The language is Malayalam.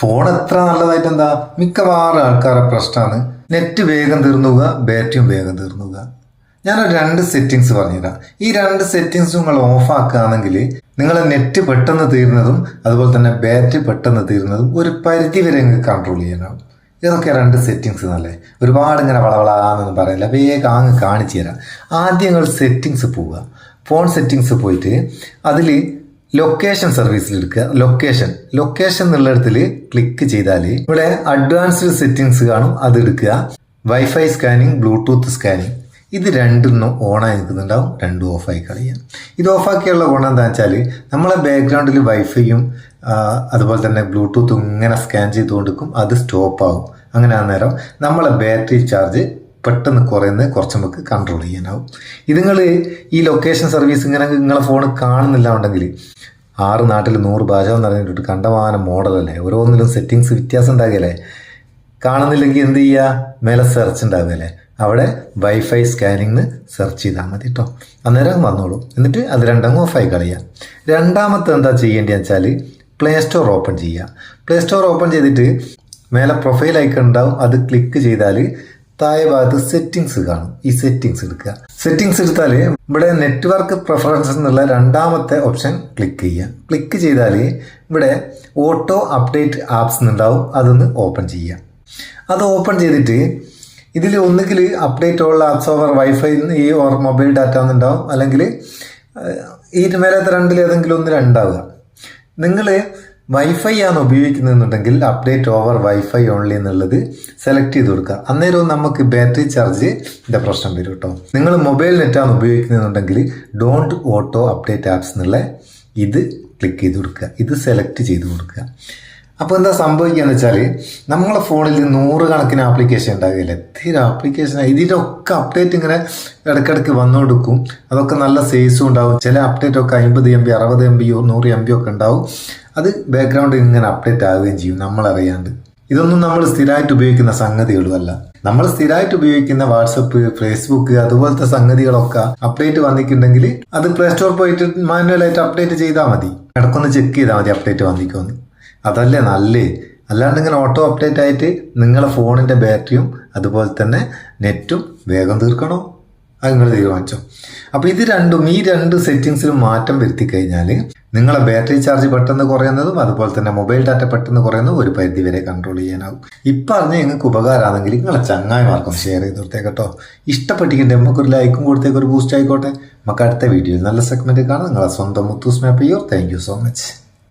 ഫോൺ എത്ര നല്ലതായിട്ട് എന്താ മിക്കവാറും ആൾക്കാരുടെ പ്രശ്നമാണ് നെറ്റ് വേഗം തീർന്നുക ബാറ്ററിയും വേഗം തീർന്നുക ഞാൻ രണ്ട് സെറ്റിങ്സ് പറഞ്ഞുതരാം. ഈ രണ്ട് സെറ്റിങ്സ് നിങ്ങൾ ഓഫ് ആക്കുകയാണെങ്കിൽ നിങ്ങളെ നെറ്റ് പെട്ടെന്ന് തീരുന്നതും അതുപോലെ തന്നെ ബാറ്ററി പെട്ടെന്ന് തീരുന്നതും ഒരു പരിധി വരെ നിങ്ങൾക്ക് കൺട്രോൾ ചെയ്യാനാവും. ഇതൊക്കെ രണ്ട് സെറ്റിങ്സ് നല്ലേ ഒരുപാട് ഇങ്ങനെ വളവളാന്നൊന്നും പറയില്ല. വേഗം അങ്ങ് കാണിച്ചു തരാം ആദ്യം നിങ്ങൾ സെറ്റിങ്സ് പോവുക. ഫോൺ സെറ്റിങ്സ് പോയിട്ട് അതിൽ ലൊക്കേഷൻ സർവീസിൽ എടുക്കുക. ലൊക്കേഷൻ ലൊക്കേഷൻ എന്നുള്ളിടത്തിൽ ക്ലിക്ക് ചെയ്താൽ ഇവിടെ അഡ്വാൻസ്ഡ് സെറ്റിങ്സ് കാണും. അത് എടുക്കുക. വൈഫൈ സ്കാനിങ് ബ്ലൂടൂത്ത് സ്കാനിങ് ഇത് രണ്ടെണ്ണം ഓണായി നിൽക്കുന്നുണ്ടാവും. രണ്ടും ഓഫായി കളയാം. ഇത് ഓഫാക്കിയുള്ള ഗുണം എന്താ വെച്ചാൽ നമ്മളെ ബാക്ക്ഗ്രൗണ്ടിൽ വൈഫൈയും അതുപോലെ തന്നെ ബ്ലൂടൂത്തും ഇങ്ങനെ സ്കാൻ ചെയ്തുകൊണ്ടിരിക്കും. അത് സ്റ്റോപ്പ് ആവും. അങ്ങനെ ആ നേരം നമ്മളെ ബാറ്ററി ചാർജ് പെട്ടെന്ന് കുറയുന്നത് കുറച്ച് നമുക്ക് കൺട്രോൾ ചെയ്യാനാവും. ഇത് നിങ്ങൾ ഈ ലൊക്കേഷൻ സർവീസ് ഇങ്ങനെ നിങ്ങളെ ഫോൺ കാണുന്നില്ല ഉണ്ടെങ്കിൽ ആറ് നാട്ടിൽ നൂറ് ഭാഷ എന്ന് പറഞ്ഞിട്ട് കണ്ടമാനം മോഡലല്ലേ ഓരോന്നിലും സെറ്റിങ്സ് വ്യത്യാസം ഉണ്ടാകില്ലേ കാണുന്നില്ലെങ്കിൽ എന്ത് ചെയ്യുക മേലെ സെർച്ച് ഉണ്ടാവുകയല്ലേ അവിടെ വൈഫൈ സ്കാനിങ് സെർച്ച് ചെയ്താൽ മതി കേട്ടോ അന്നേരം വന്നോളൂ. എന്നിട്ട് അത് രണ്ടങ്ങ് ഓഫായി കളയുക രണ്ടാമത്തെ എന്താ ചെയ്യേണ്ടതെന്ന് വെച്ചാൽ പ്ലേ സ്റ്റോർ ഓപ്പൺ ചെയ്യുക പ്ലേ സ്റ്റോർ ഓപ്പൺ ചെയ്തിട്ട് മേലെ പ്രൊഫൈൽ ഐക്കൺ ഉണ്ടാവും. അത് ക്ലിക്ക് ചെയ്താൽ താഴെ ഭാഗത്ത് സെറ്റിങ്സ് കാണും. ഈ സെറ്റിങ്സ് എടുക്കുക. സെറ്റിങ്സ് എടുത്താൽ ഇവിടെ നെറ്റ്വർക്ക് പ്രിഫറൻസ് എന്നുള്ള രണ്ടാമത്തെ ഓപ്ഷൻ ക്ലിക്ക് ചെയ്യുക. ക്ലിക്ക് ചെയ്താൽ ഇവിടെ ഓട്ടോ അപ്ഡേറ്റ് ആപ്സ് എന്നുണ്ടാവും. അതൊന്ന് ഓപ്പൺ ചെയ്യുക. അത് ഓപ്പൺ ചെയ്തിട്ട് ഇതിൽ ഒന്നുകിൽ അപ്ഡേറ്റ് ഉള്ള ആപ്സ് ഓവർ വൈഫൈ ഈ ഓർ മൊബൈൽ ഡാറ്റ എന്നുണ്ടാവും. അല്ലെങ്കിൽ ഈ മേലത്തെ രണ്ടിൽ ഏതെങ്കിലും ഒന്ന് രണ്ടാവുക. നിങ്ങൾ വൈഫൈ ആണ് ഉപയോഗിക്കുന്നതെന്നുണ്ടെങ്കിൽ അപ്ഡേറ്റ് ഓവർ വൈഫൈ ഓൺലി എന്നുള്ളത് സെലക്ട് ചെയ്ത് കൊടുക്കുക. അന്നേരവും നമുക്ക് ബാറ്ററി ചാർജ് ഇതിന്റെ പ്രശ്നം വരും കേട്ടോ നിങ്ങൾ മൊബൈൽ നെറ്റ് നെറ്റാണ് ഉപയോഗിക്കുന്നതെന്നുണ്ടെങ്കിൽ ഡോണ്ട് ഓട്ടോ അപ്ഡേറ്റ് ആപ്സ് എന്നുള്ള ഇത് ക്ലിക്ക് ചെയ്ത് കൊടുക്കുക. ഇത് സെലക്ട് ചെയ്ത് കൊടുക്കുക. അപ്പോൾ എന്താ സംഭവിക്കുകയെന്ന് വെച്ചാൽ നമ്മളെ ഫോണിൽ നൂറുകണക്കിന് ആപ്ലിക്കേഷൻ ഉണ്ടാകില്ല തീരെ ആപ്ലിക്കേഷൻ ഇതിലൊക്കെ അപ്ഡേറ്റ് ഇങ്ങനെ ഇടയ്ക്കിടയ്ക്ക് വന്നുകൊടുക്കും അതൊക്കെ നല്ല സേസും ഉണ്ടാവും. ചില അപ്ഡേറ്റ് ഒക്കെ അമ്പത് എം ബി അറുപത് എം ബി നൂറ് എം ബി ഒക്കെ ഉണ്ടാവും. അത് ബാക്ക്ഗ്രൗണ്ടിൽ ഇങ്ങനെ അപ്ഡേറ്റ് ആവുകയും ചെയ്യും നമ്മളറിയാണ്ട്. ഇതൊന്നും നമ്മൾ സ്ഥിരമായിട്ട് ഉപയോഗിക്കുന്ന സംഗതികളുമല്ല. നമ്മൾ സ്ഥിരമായിട്ട് ഉപയോഗിക്കുന്ന വാട്സപ്പ് ഫേസ്ബുക്ക് അതുപോലത്തെ സംഗതികളൊക്കെ അപ്ഡേറ്റ് വന്നിട്ടുണ്ടെങ്കിൽ അത് പ്ലേ സ്റ്റോർ പോയിട്ട് മാനുവലായിട്ട് അപ്ഡേറ്റ് ചെയ്താൽ മതി. ഇടക്കൊന്ന് ചെക്ക് ചെയ്താൽ മതി അപ്ഡേറ്റ് വന്നിക്കുമെന്ന് അതല്ലേ നല്ലേ? അല്ലാണ്ട് ഇങ്ങനെ ഓട്ടോ അപ്ഡേറ്റ് ആയിട്ട് നിങ്ങളെ ഫോണിന്റെ ബാറ്ററിയും അതുപോലെ തന്നെ നെറ്റും വേഗം തീർക്കണോ? അത് നിങ്ങൾ തീരുമാനിച്ചോ. അപ്പോൾ ഇത് രണ്ടും ഈ രണ്ട് സെറ്റിങ്സിലും മാറ്റം വരുത്തി കഴിഞ്ഞാൽ നിങ്ങളെ ബാറ്ററി ചാർജ് പെട്ടെന്ന് കുറയുന്നതും അതുപോലെ തന്നെ മൊബൈൽ ഡാറ്റ പെട്ടെന്ന് കുറയുന്നതും ഒരു പരിധി വരെ കൺട്രോൾ ചെയ്യാനാകും ഇപ്പം അറിഞ്ഞ നിങ്ങൾക്ക് ഉപകാരമാണെങ്കിൽ നിങ്ങളെ ചങ്ങായിമാർക്കും ഷെയർ ചെയ്ത് കൊടുത്തേ കേട്ടോ. ഇഷ്ടപ്പെട്ടിട്ടുണ്ട് നമുക്കൊരു ലൈക്കും കൊടുത്തേക്ക് ഒരു ബൂസ്റ്റ് ആയിക്കോട്ടെ. നമുക്ക് അടുത്ത വീഡിയോയിൽ നല്ല സെഗ്മെന്റ് കാണാം. നിങ്ങളെ സ്വന്തം മുത്തൂസ് മാപ്പ് ചെയ്യോ താങ്ക് സോ മച്ച്